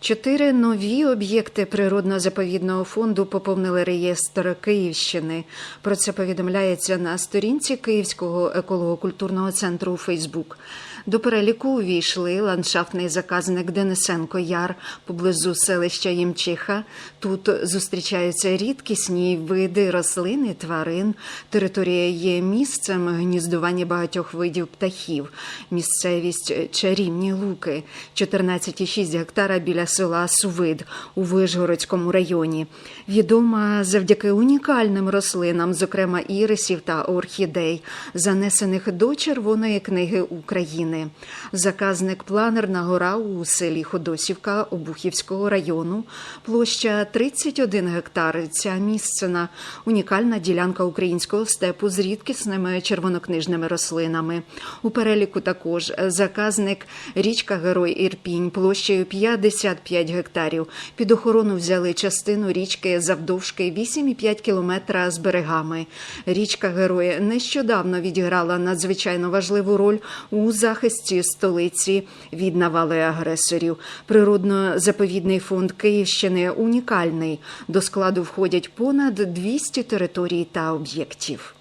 Чотири нові об'єкти природно-заповідного фонду поповнили реєстр Київщини. Про це повідомляється на сторінці Київського еколого-культурного центру у Фейсбук. До переліку увійшли ландшафтний заказник Денисенко Яр поблизу селища Ємчиха. Тут зустрічаються рідкісні види рослин і тварин. Територія є місцем гніздування багатьох видів птахів. Місцевість чарівні луки, 14,6 гектара біля села Сувид у Вишгородському районі. Відома завдяки унікальним рослинам, зокрема ірисів та орхідей, занесених до Червоної книги України. Заказник Планерна гора у селі Ходосівка Обухівського району, площа 31 гектар. Ця місцена унікальна ділянка українського степу з рідкісними червонокнижними рослинами. У переліку також заказник річка Герой Ірпінь площею 55 гектарів. Під охорону взяли частину річки завдовжки 8,5 кілометра з берегами. Річка Герой нещодавно відіграла надзвичайно важливу роль у захисті столиці від навали агресорів. Природно-заповідний фонд Київщини унікальний. До складу входять понад 200 територій та об'єктів.